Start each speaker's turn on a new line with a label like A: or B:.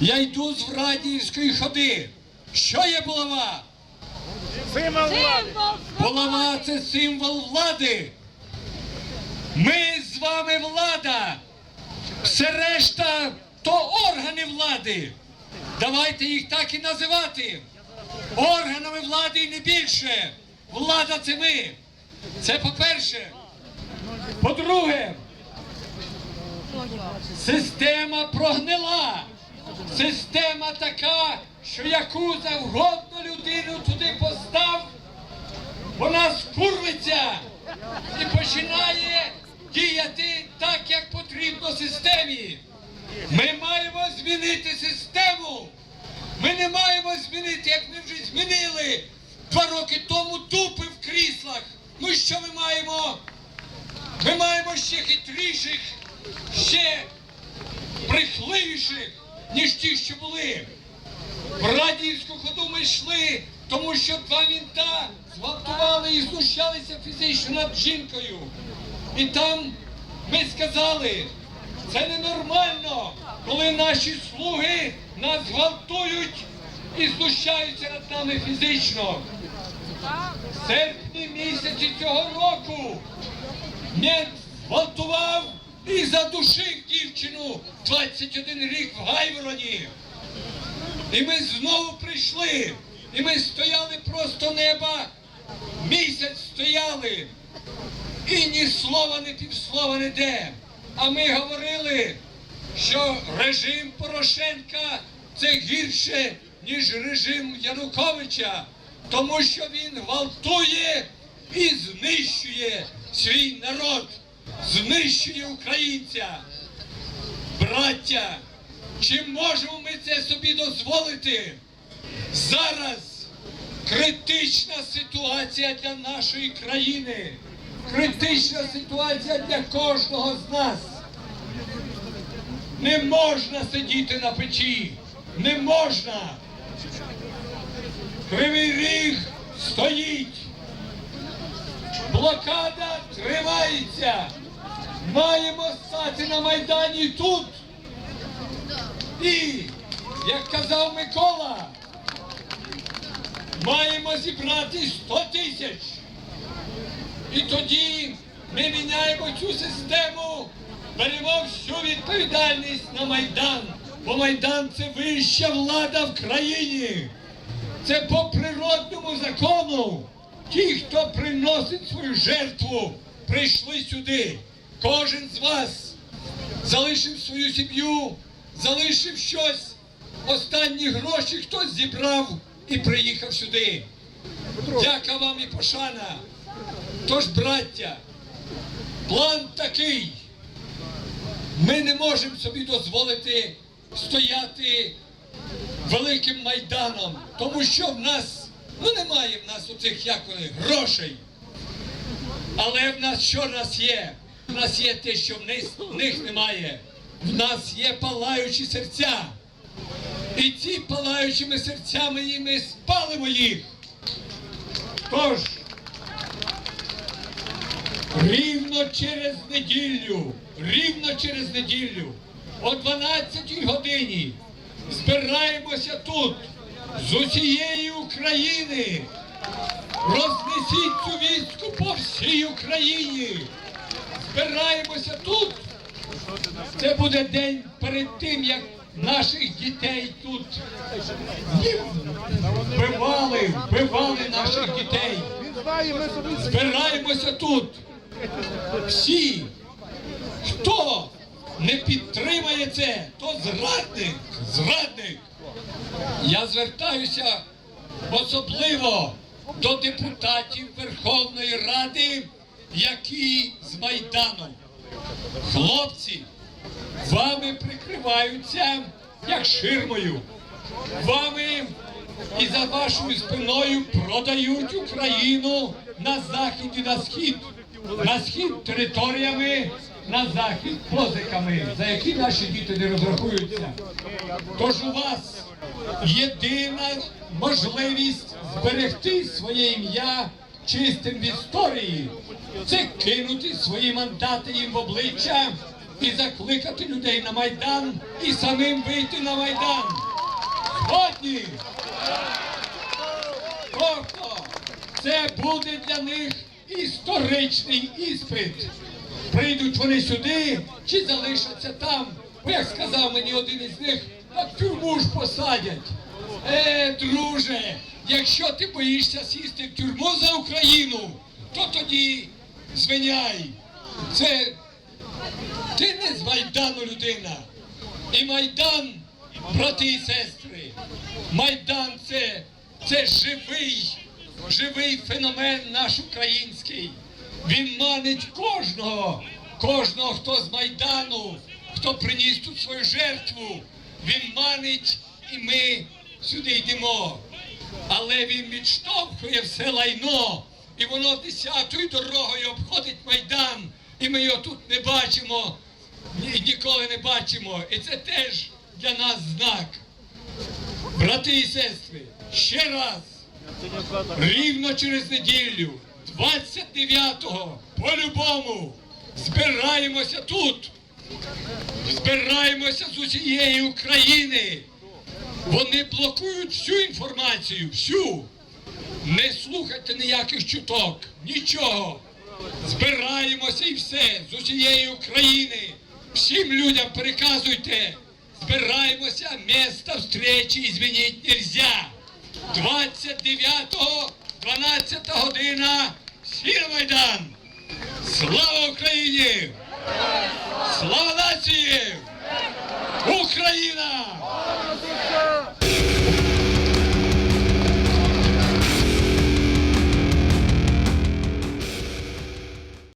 A: Я йду з Врадіївської ходи. Що є булава?
B: Символ влади.
A: Булава це символ влади. Ми з вами влада. Все решта то органи влади. Давайте їх так і називати. Органами влади і не більше. Влада це ми. Це по-перше. По-друге, система прогнила. Система така, що яку завгодно людину туди постав, вона скурвиться і починає діяти так, як потрібно системі. Ми маємо змінити систему. Ми не маємо змінити, як ми вже змінили два роки тому дупи в кріслах. Ну що ми маємо? Ми маємо ще хитріших, ще брехливіших, ніж ті, що були. В Радіївську ходу ми йшли, тому що два мінта зґвалтували і знущалися фізично над жінкою. І там ми сказали, це ненормально, коли наші слуги нас гвалтують і знущаються над нами фізично. В серпні місяці цього року мент гвалтував і задушив дівчину 21 рік в Гайвороні. І ми знову прийшли, і ми стояли просто неба, місяць стояли, і ні слова, ні півслова не де. А ми говорили, що режим Порошенка це гірше, ніж режим Януковича, тому що він гвалтує і знищує свій народ, знищує українця. Браття, чи можемо ми це собі дозволити? Зараз критична ситуація для нашої країни, критична ситуація для кожного з нас. Не можна сидіти на печі, не можна. Кривий ріг стоїть. Блокада тривається. Маємо стати на Майдані тут. І, як казав Микола, маємо зібрати 100 тисяч. І тоді ми міняємо цю систему, беремо всю відповідальність на Майдан. Бо Майдан це вища влада в країні. Це по природному закону. Ті, хто приносить свою жертву, прийшли сюди. Кожен з вас залишив свою сім'ю, залишив щось, останні гроші хтось зібрав і приїхав сюди. Дяка вам і пошана. Тож, браття, план такий. Ми не можемо собі дозволити стояти великим майданом, тому що в нас ну немає в нас оцих як вони, грошей. Але в нас що в нас є? В нас є те, що в них, в них немає. В нас є палаючі серця. І ці палаючими серцями і ми спалимо їх. Тож, рівно через неділю, рівно через неділю, о 12 годині збираємося тут з усієї України. Рознесіть цю війську по всій Україні. Збираємося тут. Це буде день перед тим, як наших дітей тут вбивали, вбивали наших дітей. Збираємося тут. Всі, хто не підтримає це, то зрадник, зрадник. Я звертаюся особливо до депутатів Верховної Ради, які з Майдану. Хлопці, вами прикриваються як ширмою. Вами і за вашою спиною продають Україну на захід і на схід. На схід територіями, на захід позиками, за які наші діти не розрахуються. Тож у вас єдина можливість зберегти своє ім'я чистим в історії. Це кинути свої мандати їм в обличчя і закликати людей на Майдан і самим вийти на Майдан. Згодні! Тобто це буде для них історичний іспит. Прийдуть вони сюди чи залишаться там. Бо як сказав мені один із них, на тюрму ж посадять. Е, друже, якщо ти боїшся сісти в тюрму за Україну, то тоді звиняй. Це ти не з Майдану людина. І Майдан, брати і сестри, Майдан це, це живий, живий феномен наш український. Він манить кожного, кожного, хто з Майдану, хто приніс тут свою жертву. Він манить, і ми сюди йдемо. Але він відштовхує все лайно, і воно десятою дорогою обходить Майдан, і ми його тут не бачимо, ні, ніколи не бачимо. І це теж для нас знак. Брати і сестри, ще раз, рівно через неділю, 29-го, по-любому, збираємося тут. Збираємося з усієї України. Вони блокують всю інформацію, всю. Не слухайте ніяких чуток, нічого. Збираємося і все з усієї України. Всім людям переказуйте. Збираємося, місто встречі змінити нельзя. 29-го, 12 година, всі на Майдан. Слава Україні! Слава нації! Україна!